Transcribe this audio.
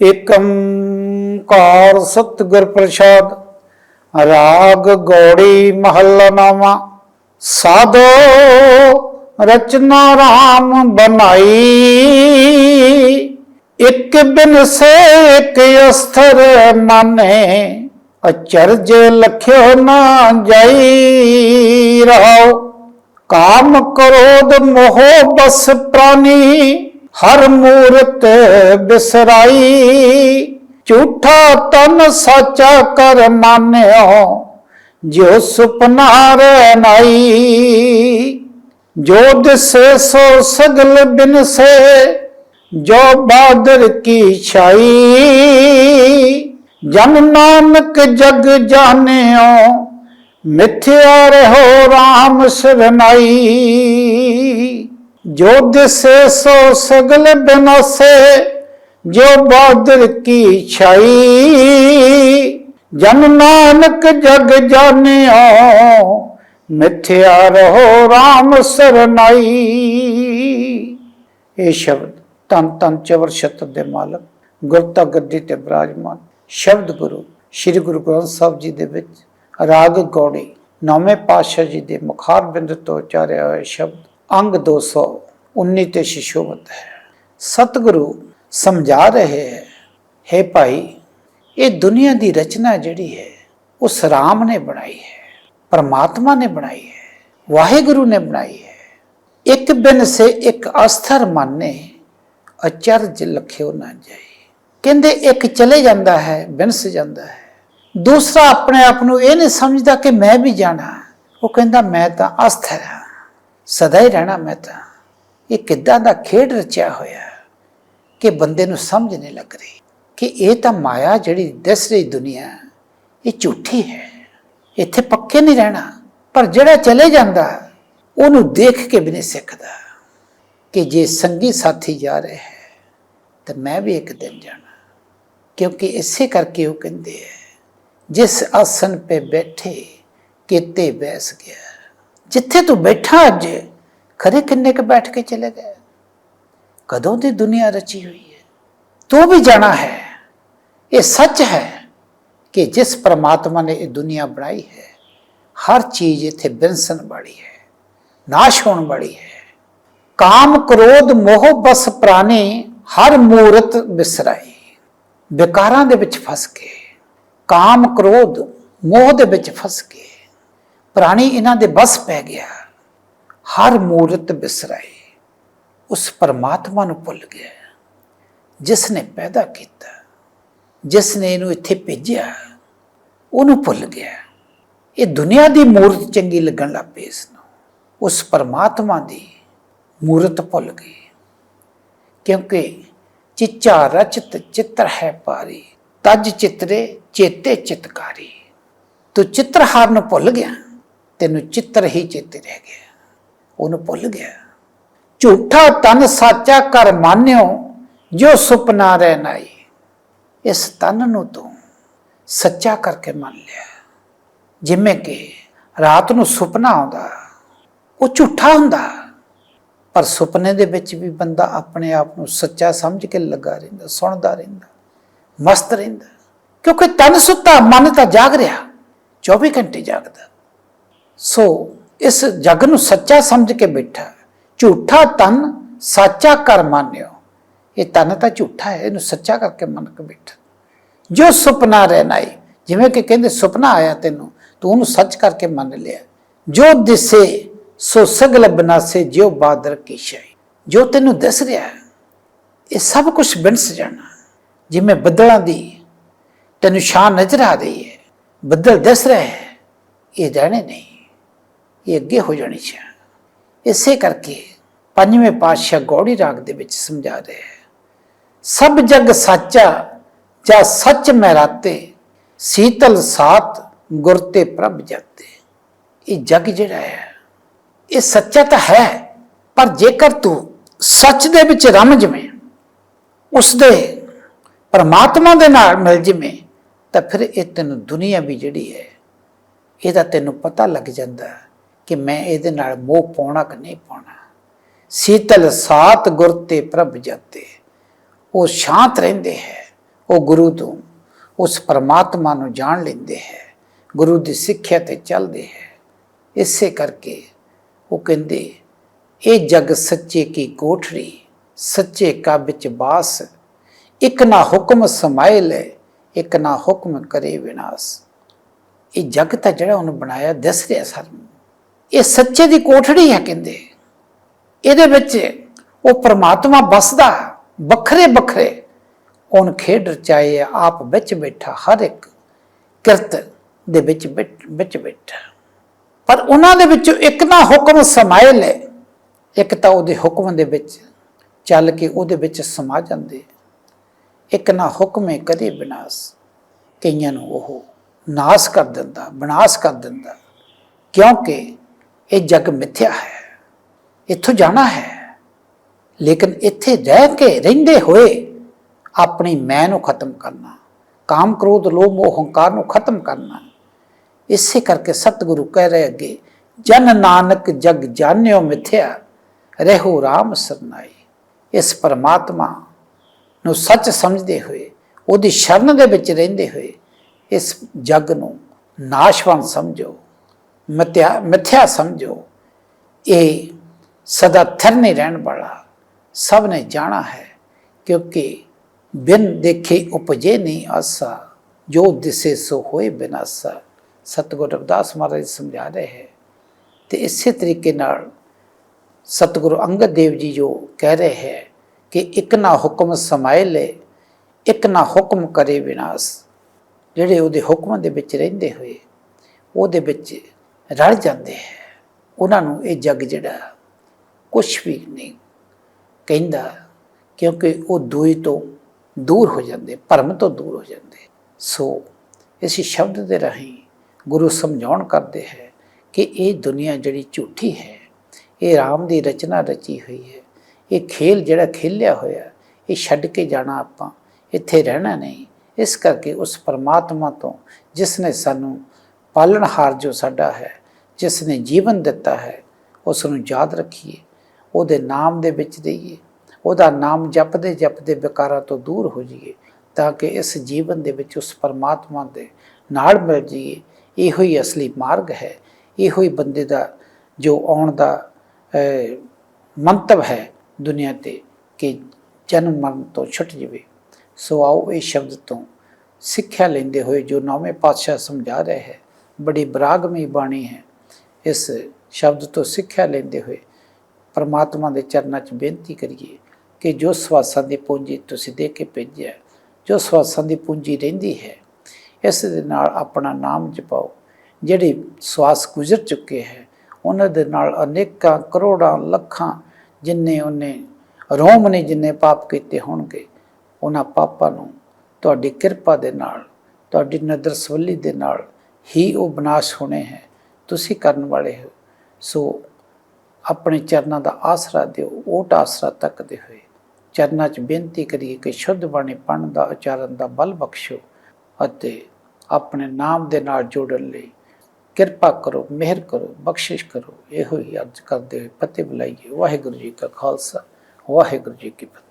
ਏਕੰਕਾਰ ਸਤਿਗੁਰ ਪ੍ਰਸਾਦ, ਰਾਗ ਗੌੜੀ ਮਹੱਲਾ ਨਾਮਾ ਸਾਧੋ ਰਚਨਾ ਰਾਮ ਬਨਾਈ ਇੱਕ ਬਿਨ ਸੇ ਇੱਕ ਅਸਥਰ ਮਾਨੇ, ਅਚਰਜ ਲਖਿਓ ਨਾ ਜਾਈ ਰਹਾਓ ਕਾਮ ਕ੍ਰੋਧ ਮੋਹ ਬਸ ਪ੍ਰਾਨੀ ਹਰ ਮੂਰਤ ਬਿਸਰਾਈ, ਝੂਠਾ ਤਨ ਸਾਚਾ ਕਰ ਮਾਨਿਓ ਜੋ ਸੁਪਨਾ ਰਹਿ ਨਾਈ ਜੋ ਦਿਸੇ ਸੋ ਸਗਲ ਬਿਨਸੇ, ਜੋ ਬਾਦਰ ਕੀ ਛਾਈ। ਜਨ ਨਾਨਕ ਜਗ ਜਾਣਿਓ, ਮਿਥਿਆ ਰਹੋ RAM ਸਰਨਾਈ। ਜੋ ਦਿਸੇ ਸੋ ਸਗਲ ਬਿਨਸੇ, ਜੋ ਬਾਦਰ ਕੀ ਛਾਈ। ਜਨ ਨਾਨਕ ਜਗ ਜਾਣਿਓ, ਮਿਥਿਆ ਰਹੋ RAM ਸਰਨਾਈ। ਇਹ ਸ਼ਬਦ ਤਨ ਤਨ ਚਵਰ ਛਤਰ ਦੇ ਮਾਲਕ ਗੁਰਤਾ ਗੱਦੀ ਤੇ ਬਿਰਾਜਮਾਨ, ਸ਼ਬਦ ਗੁਰੂ, ਸ੍ਰੀ ਗੁਰੂ ਗ੍ਰੰਥ ਸਾਹਿਬ ਜੀ ਦੇ ਵਿੱਚ ਰਾਗ ਗੌੜੀ, ਨੌਵੇਂ ਪਾਤਸ਼ਾਹ ਜੀ ਦੇ ਮੁਖਾਰ ਬਿੰਦ ਤੋਂ ਉਚਾਰਿਆ ਹੋਇਆ ਸ਼ਬਦ ਅੰਗ 219 ਤੇ ਸ਼ਿਸ਼ੋਵਤ ਹੈ। ਸਤਿਗੁਰੂ ਸਮਝਾ ਰਹੇ ਹੈ ਹੈ ਭਾਈ, ਇਹ ਦੁਨੀਆ ਦੀ ਰਚਨਾ ਜਿਹੜੀ ਹੈ, ਉਸ ਰਾਮ ਨੇ ਬਣਾਈ ਹੈ, ਪਰਮਾਤਮਾ ਨੇ ਬਣਾਈ ਹੈ, ਵਾਹਿਗੁਰੂ ਨੇ ਬਣਾਈ ਹੈ। ਇੱਕ ਬਿਨ ਸੇ ਇੱਕ ਅਸਥਰ ਮਾਨੇ ਅਚਰਜ ਲਖਿਓ ਨਾ ਜਾਏ ਕਹਿੰਦੇ ਇੱਕ ਚਲੇ ਜਾਂਦਾ ਹੈ, ਬਿਨਸ ਜਾਂਦਾ ਹੈ। ਦੂਸਰਾ ਆਪਣੇ ਆਪ ਨੂੰ ਇਹ ਨਹੀਂ ਸਮਝਦਾ ਕਿ ਮੈਂ ਵੀ ਜਾਣਾ। ਉਹ ਕਹਿੰਦਾ, ਮੈਂ ਤਾਂ ਅਸਥਰ ਹਾਂ। ਸਦਾ ਹੀ ਰਹਿਣਾ ਮੈਂ ਤਾਂ। ਇਹ ਕਿੱਦਾਂ ਦਾ ਖੇਡ ਰਚਿਆ ਹੋਇਆ ਕਿ ਬੰਦੇ ਨੂੰ ਸਮਝ ਨਹੀਂ ਲੱਗ ਰਹੀ ਕਿ ਇਹ ਤਾਂ ਮਾਇਆ ਜਿਹੜੀ ਦਿਸ ਰਹੀ ਦੁਨੀਆ ਇਹ ਝੂਠੀ ਹੈ। ਇੱਥੇ ਪੱਕੇ ਨਹੀਂ ਰਹਿਣਾ, ਪਰ ਜਿਹੜਾ ਚਲੇ ਜਾਂਦਾ, ਉਹਨੂੰ ਦੇਖ ਕੇ ਵੀ ਨਹੀਂ ਸਿੱਖਦਾ ਕਿ ਜੇ ਸੰਗੀ ਸਾਥੀ ਜਾ ਰਹੇ ਹੈ, ਤਾਂ ਮੈਂ ਵੀ ਇੱਕ ਦਿਨ ਜਾਣਾ। ਕਿਉਂਕਿ ਇਸੇ ਕਰਕੇ ਉਹ ਕਹਿੰਦੇ ਹੈ, ਜਿਸ ਆਸਨ ਤੇ ਬੈਠੇ ਕਿਤੇ ਬੈਸ ਗਿਆ। ਜਿੱਥੇ ਤੂੰ ਬੈਠਾ ਅੱਜ, ਖਰੇ ਕਿੰਨੇ ਕ ਬੈਠ ਕੇ ਚਲੇ ਗਏ? ਕਦੋਂ ਦੀ ਦੁਨੀਆ ਰਚੀ ਹੋਈ ਹੈ? ਤੂੰ ਵੀ ਜਾਣਾ ਹੈ। ਇਹ ਸੱਚ ਹੈ ਕਿ ਜਿਸ ਪ੍ਰਮਾਤਮਾ ਨੇ ਇਹ ਦੁਨੀਆ ਬਣਾਈ ਹੈ, ਹਰ ਚੀਜ਼ ਇੱਥੇ ਬਿਨਸਨ ਵਾਲੀ ਹੈ, ਨਾਸ਼ ਹੋਣ ਵਾਲੀ ਹੈ। ਕਾਮ, ਕ੍ਰੋਧ, ਮੋਹ ਬਸ ਪ੍ਰਾਨੇ ਹਰ ਮੂਰਤ ਬਿਸਰਾਈ। ਵਿਕਾਰਾਂ ਦੇ ਵਿੱਚ ਫਸ ਕੇ, ਕਾਮ, ਕ੍ਰੋਧ, ਮੋਹ ਦੇ ਵਿੱਚ ਫਸ ਕੇ ਪ੍ਰਾਣੀ ਇਹਨਾਂ ਦੇ ਬਸ ਪੈ ਗਿਆ। ਹਰ ਮੂਰਤ ਬਿਸਰਾਈ ਉਸ ਪਰਮਾਤਮਾ ਨੂੰ ਭੁੱਲ ਗਿਆ ਜਿਸ ਨੇ ਪੈਦਾ ਕੀਤਾ ਜਿਸ ਨੇ ਇਹਨੂੰ ਇੱਥੇ ਭੇਜਿਆ, ਉਹਨੂੰ ਭੁੱਲ ਗਿਆ। ਇਹ ਦੁਨੀਆ ਦੀ ਮੂਰਤ ਚੰਗੀ ਲੱਗਣ ਲੱਗ ਪਈ ਇਸ ਨੂੰ। ਉਸ ਪਰਮਾਤਮਾ ਦੀ ਮੂਰਤ ਭੁੱਲ ਗਈ। ਕਿਉਂਕਿ ਚਿੱਚਾ ਰਚਤ ਚਿੱਤਰ ਹੈ ਪਾਰੀ ਤਜ ਚਿਤਰੇ ਚੇਤੇ ਚਿਤਕਾਰੀ। ਤੂੰ ਚਿੱਤਰਹਾਰ ਨੂੰ ਭੁੱਲ ਗਿਆ। ਤੈਨੂੰ ਚਿੱਤਰ ਹੀ ਚੇਤੇ ਰਹਿ ਗਿਆ। ਉਹਨੂੰ ਭੁੱਲ ਗਿਆ। ਝੂਠਾ ਤਨ ਸਾਚਾ ਕਰ ਮਾਨਿਓ, ਜੋ ਸੁਪਨਾ ਰਹਿ ਨਾਈ। ਇਸ ਤਨ ਨੂੰ ਤੂੰ ਸੱਚਾ ਕਰਕੇ ਮੰਨ ਲਿਆ। ਜਿਵੇਂ ਕਿ ਰਾਤ ਨੂੰ ਸੁਪਨਾ ਆਉਂਦਾ, ਉਹ ਝੂਠਾ ਹੁੰਦਾ। ਪਰ ਸੁਪਨੇ ਦੇ ਵਿੱਚ ਵੀ ਬੰਦਾ ਆਪਣੇ ਆਪ ਨੂੰ ਸੱਚਾ ਸਮਝ ਕੇ ਲੱਗਾ ਰਹਿੰਦਾ, ਸੁਣਦਾ ਰਹਿੰਦਾ, ਮਸਤ ਰਹਿੰਦਾ। ਕਿਉਂਕਿ ਤਨ ਸੁੱਤਾ, ਮਨ ਤਾਂ ਜਾਗ ਰਿਹਾ। 24 ਘੰਟੇ ਜਾਗਦਾ। ਸੋ ਇਸ ਜਗ ਨੂੰ ਸੱਚਾ ਸਮਝ ਕੇ ਬੈਠਾ ਝੂਠਾ ਤਨ ਸੱਚਾ ਕਰ ਮੰਨਿਓ। ਇਹ ਤਨ ਤਾਂ ਝੂਠਾ ਹੈ, ਇਹਨੂੰ ਸੱਚਾ ਕਰਕੇ ਮੰਨ ਕੇ ਬੈਠਾ। ਜੋ ਸੁਪਨਾ ਰਹਿਣਾ ਹੈ ਜਿਵੇਂ ਕਿ ਕਹਿੰਦੇ ਸੁਪਨਾ ਆਇਆ ਤੈਨੂੰ, ਤੂੰ ਉਹਨੂੰ ਸੱਚ ਕਰਕੇ ਮੰਨ ਲਿਆ। ਜੋ ਦਿਸੇ, ਸੋ ਸਗਲ ਬਨਾਸੇ, ਜਿਉ ਬਾਦਰ ਕੀ ਜੋ ਤੈਨੂੰ ਦਿਸ ਰਿਹਾ ਇਹ ਸਭ ਕੁਝ ਬਿਨਸ ਜਾਣਾ। ਜਿਵੇਂ ਬੱਦਲਾਂ ਦੀ, ਤੈਨੂੰ ਸ਼ਾਨ ਨਜ਼ਰ ਆ ਰਹੀ ਹੈ। ਬੱਦਲ ਦਿਸ ਰਿਹਾ ਹੈ, ਇਹ ਜਾਣੇ ਨਹੀਂ। ਇਹ ਅੱਗੇ ਹੋ ਜਾਣੀ ਚਾਹੀਏ ਇਸੇ ਕਰਕੇ ਪੰਜਵੇਂ ਪਾਤਸ਼ਾਹ ਗੌੜੀ ਰਾਗ ਦੇ ਵਿੱਚ ਸਮਝਾ ਰਿਹਾ ਹੈ। ਸਭ ਜਗ ਸਾਚਾ ਜਾਂ ਸੱਚ ਮਹਿਰਾਤੇ ਸੀਤਲ ਸਾਤ ਗੁਰ ਤੇ ਪ੍ਰਭ ਜਾਤੇ। ਇਹ ਜਗ ਜਿਹੜਾ ਹੈ, ਇਹ ਸੱਚਾ ਤਾਂ ਹੈ, ਪਰ ਜੇਕਰ ਤੂੰ ਸੱਚ ਦੇ ਵਿੱਚ ਰਮ ਜਵੇਂ, ਉਸ ਦੇ ਪਰਮਾਤਮਾ ਦੇ ਨਾਲ ਮਿਲ ਜਵੇਂ, ਤਾਂ ਫਿਰ ਇਹ ਤੈਨੂੰ ਦੁਨੀਆ ਵੀ ਜਿਹੜੀ ਹੈ, ਇਹਦਾ ਤੈਨੂੰ ਪਤਾ ਲੱਗ ਜਾਂਦਾ। ਕਿ ਮੈਂ ਇਹਦੇ ਨਾਲ ਮੋਹ ਪਾਉਣਾ ਕਿ ਨਹੀਂ ਪਾਉਣਾ। ਸੀਤਲ ਸਾਤ ਗੁਰ ਤੇ ਪ੍ਰਭ ਜਾਤੇ ਉਹ ਸ਼ਾਂਤ ਰਹਿੰਦੇ ਹੈ। ਉਹ ਗੁਰੂ ਤੋਂ ਉਸ ਪਰਮਾਤਮਾ ਨੂੰ ਜਾਣ ਲੈਂਦੇ ਹੈ। ਗੁਰੂ ਦੀ ਸਿੱਖਿਆ ਤੇ ਚੱਲਦੇ ਹੈ। ਇਸੇ ਕਰਕੇ ਉਹ ਕਹਿੰਦੇ, ਇਹ ਜਗ ਸੱਚੇ ਕੀ ਕੋਠੜੀ, ਸੱਚੇ ਕਾ ਵਿੱਚ ਬਾਸ। ਇੱਕ ਨਾ ਹੁਕਮ ਸਮਾਏ ਲੈ, ਇੱਕ ਨਾ ਹੁਕਮ ਕਰੇ ਵਿਨਾਸ਼। ਇਹ ਜਗ ਤਾਂ ਜਿਹੜਾ ਉਹਨੂੰ ਬਣਾਇਆ, ਦਿਸ ਰਿਹਾ ਸਾਨੂੰ ਇਹ ਸੱਚੇ ਦੀ ਕੋਠੜੀ ਹੈ ਕਹਿੰਦੇ। ਇਹਦੇ ਵਿੱਚ ਉਹ ਪ੍ਰਮਾਤਮਾ ਬਸਦਾ ਵੱਖਰੇ ਵੱਖਰੇ। ਉਹਨ ਖੇਡ ਰਚਾਏ ਆਪ ਵਿੱਚ ਬੈਠਾ, ਹਰ ਇੱਕ ਕਿਰਤ ਦੇ ਵਿੱਚ ਬੈਠ- ਵਿੱਚ ਬੈਠਾ। ਪਰ ਉਹਨਾਂ ਦੇ ਵਿੱਚੋਂ ਇੱਕ ਨਾ ਹੁਕਮ ਸਮਾਏ ਲੈ, ਇੱਕ ਤਾਂ ਉਹਦੇ ਹੁਕਮ ਦੇ ਵਿੱਚ ਚੱਲ ਕੇ ਉਹਦੇ ਵਿੱਚ ਸਮਾ ਜਾਂਦੇ। ਇੱਕ ਨਾ ਹੁਕਮੇ ਕਦੇ ਵਿਨਾਸ਼ ਕਈਆਂ ਨੂੰ ਉਹ ਨਾਸ ਕਰ ਦਿੰਦਾ ਵਿਨਾਸ਼ ਕਰ ਦਿੰਦਾ। ਕਿਉਂਕਿ ਇਹ ਜਗ ਮਿੱਥਿਆ ਹੈ, ਇੱਥੋਂ ਜਾਣਾ ਹੈ। ਲੇਕਿਨ ਇੱਥੇ ਰਹਿ ਕੇ ਰਹਿੰਦੇ ਹੋਏ ਆਪਣੀ ਮੈਂ ਨੂੰ ਖਤਮ ਕਰਨਾ, ਕਾਮ ਕ੍ਰੋਧ, ਲੋਭ, ਮੋਹ, ਹੰਕਾਰ ਨੂੰ ਖਤਮ ਕਰਨਾ, ਇਸੇ ਕਰਕੇ ਸਤਿਗੁਰੂ ਕਹਿ ਰਹੇ ਅੱਗੇ, ਜਨ ਨਾਨਕ ਜਗ ਜਾਣਿਓ ਮਿਥਿਆ, ਰਹਿੋ RAM ਸਰਨਾਈ। ਇਸ ਪਰਮਾਤਮਾ ਨੂੰ ਸੱਚ ਸਮਝਦੇ ਹੋਏ, ਉਹਦੀ ਸ਼ਰਨ ਦੇ ਵਿੱਚ ਰਹਿੰਦੇ ਹੋਏ, ਇਸ ਜਗ ਨੂੰ ਨਾਸ਼ਵਾਨ ਸਮਝੋ। ਮਿਥਿਆ ਮਿਥਿਆ ਸਮਝੋ। ਇਹ ਸਦਾ ਥਿਰ ਨਹੀਂ ਰਹਿਣ ਵਾਲਾ ਸਭ ਨੇ ਜਾਣਾ ਹੈ, ਕਿਉਂਕਿ ਬਿਨ ਦੇਖੇ ਉਪਜੇ ਨਹੀਂ ਆਸਾ, ਜੋ ਦਿਸੇ ਸੋ ਹੋਏ ਬਿਨਾਸਾ ਸਤਿਗੁਰ ਰਵਿਦਾਸ ਮਹਾਰਾਜ ਸਮਝਾ ਰਹੇ ਹੈ। ਤੇ ਇਸੇ ਤਰੀਕੇ ਨਾਲ ਸਤਿਗੁਰੂ ਅੰਗਦ ਦੇਵ ਜੀ ਜੋ ਕਹਿ ਰਹੇ ਹੈ ਕਿ ਇੱਕ ਨਾ ਹੁਕਮ ਸਮਾਏ ਲੈ, ਇੱਕ ਨਾ ਹੁਕਮ ਕਰੇ ਵਿਨਾਸ਼ ਜਿਹੜੇ ਉਹਦੇ ਹੁਕਮਾਂ ਦੇ ਵਿੱਚ ਰਹਿੰਦੇ ਹੋਏ, ਉਹਦੇ ਵਿੱਚ ਰਲ ਜਾਂਦੇ ਹੈ। ਉਹਨਾਂ ਨੂੰ ਇਹ ਜੱਗ ਜਿਹੜਾ ਕੁਝ ਵੀ ਨਹੀਂ ਕਹਿੰਦਾ, ਕਿਉਂਕਿ ਉਹ ਦੂਈ ਤੋਂ ਦੂਰ ਹੋ ਜਾਂਦੇ, ਭਰਮ ਤੋਂ ਦੂਰ ਹੋ ਜਾਂਦੇ। ਸੋ ਇਸ ਸ਼ਬਦ ਦੇ ਰਾਹੀਂ ਗੁਰੂ ਸਮਝਾਉਣ ਕਰਦੇ ਹੈ ਕਿ ਇਹ ਦੁਨੀਆ ਜਿਹੜੀ ਝੂਠੀ ਹੈ, ਇਹ ਰਾਮ ਦੀ ਰਚਨਾ ਰਚੀ ਹੋਈ ਹੈ। ਇਹ ਖੇਲ ਜਿਹੜਾ ਖੇਲਿਆ ਹੋਇਆ, ਇਹ ਛੱਡ ਕੇ ਜਾਣਾ ਆਪਾਂ, ਇੱਥੇ ਰਹਿਣਾ ਨਹੀਂ। ਇਸ ਕਰਕੇ ਉਸ ਪਰਮਾਤਮਾ ਤੋਂ ਜਿਸ ਨੇ ਸਾਨੂੰ ਪਾਲਣਹਾਰ ਜੋ ਸਾਡਾ ਹੈ ਜਿਸ ਨੇ ਜੀਵਨ ਦਿੱਤਾ ਹੈ ਉਸ ਨੂੰ ਯਾਦ ਰੱਖੀਏ, ਉਹਦੇ ਨਾਮ ਦੇ ਵਿੱਚ ਰਹੀਏ ਉਹਦਾ ਨਾਮ ਜਪਦੇ ਜਪਦੇ ਵਿਕਾਰਾਂ ਤੋਂ ਦੂਰ ਹੋ ਜਾਈਏ, ਤਾਂ ਕਿ ਇਸ ਜੀਵਨ ਦੇ ਵਿੱਚ ਉਸ ਪਰਮਾਤਮਾ ਦੇ ਨਾਲ ਮਿਲ ਜਾਈਏ। ਇਹੋ ਹੀ ਅਸਲੀ ਮਾਰਗ ਹੈ। ਇਹੋ ਹੀ ਬੰਦੇ ਦਾ ਜੋ ਆਉਣ ਦਾ ਮੰਤਵ ਹੈ ਦੁਨੀਆ ਤੇ ਕਿ ਜਨਮ ਮਰਨ ਤੋਂ ਛੁੱਟ ਜਾਵੇ। ਸੋ ਆਓ ਇਹ ਸ਼ਬਦ ਤੋਂ ਸਿੱਖਿਆ ਲੈਂਦੇ ਹੋਏ ਜੋ ਨੌਵੇਂ ਪਾਤਸ਼ਾਹ ਸਮਝਾ ਰਹੇ ਹੈ, ਬੜੀ ਬਰਾਗਮਈ ਬਾਣੀ ਹੈ। ਇਸ ਸ਼ਬਦ ਤੋਂ ਸਿੱਖਿਆ ਲੈਂਦੇ ਹੋਏ ਪਰਮਾਤਮਾ ਦੇ ਚਰਨਾਂ 'ਚ ਬੇਨਤੀ ਕਰੀਏ ਕਿ ਜੋ ਸਵਾਸਾਂ ਦੀ ਪੂੰਜੀ ਤੁਸੀਂ ਦੇ ਕੇ ਭੇਜਿਆ ਜੋ ਸਵਾਸਾਂ ਦੀ ਪੂੰਜੀ ਰਹਿੰਦੀ ਹੈ, ਇਸ ਦੇ ਨਾਲ ਆਪਣਾ ਨਾਮ ਜਪਾਓ। ਜਿਹੜੇ ਸਵਾਸ ਗੁਜ਼ਰ ਚੁੱਕੇ ਹੈ, ਉਹਨਾਂ ਦੇ ਨਾਲ ਅਨੇਕਾਂ ਕਰੋੜਾਂ ਲੱਖਾਂ ਜਿੰਨੇ ਉਹਨੇ ਰੋਮ ਨੇ ਜਿੰਨੇ ਪਾਪ ਕੀਤੇ ਹੋਣਗੇ, ਉਹਨਾਂ ਪਾਪਾਂ ਨੂੰ ਤੁਹਾਡੀ ਕਿਰਪਾ ਦੇ ਨਾਲ, ਤੁਹਾਡੀ ਨਦਰ ਸਵੱਲੀ ਦੇ ਨਾਲ ਹੀ ਉਹ ਵਿਨਾਸ਼ ਹੋਣੇ ਹੈ। ਤੁਸੀਂ ਕਰਨ ਵਾਲੇ ਹੋ। ਸੋ ਆਪਣੇ ਚਰਨਾਂ ਦਾ ਆਸਰਾ ਦਿਓ ਓਟ ਆਸਰਾ ਤੱਕਦੇ ਹੋਏ। ਚਰਨਾਂ 'ਚ ਬੇਨਤੀ ਕਰੀਏ ਕਿ ਸ਼ੁੱਧ ਬਾਣੀ ਪੜਨ ਦਾ, ਉਚਾਰਨ ਦਾ ਬਲ ਬਖਸ਼ੋ ਅਤੇ ਆਪਣੇ ਨਾਮ ਦੇ ਨਾਲ ਜੋੜਨ ਲਈ ਕਿਰਪਾ ਕਰੋ, ਮਿਹਰ ਕਰੋ, ਬਖਸ਼ਿਸ਼ ਕਰੋ। ਇਹੋ ਹੀ ਅਰਜ਼ ਕਰਦੇ ਹੋਏ ਫਤਿਹ ਬੁਲਾਈਏ। ਵਾਹਿਗੁਰੂ ਜੀ ਕਾ ਖਾਲਸਾ, ਵਾਹਿਗੁਰੂ ਜੀ ਕੀ ਫਤਿਹ।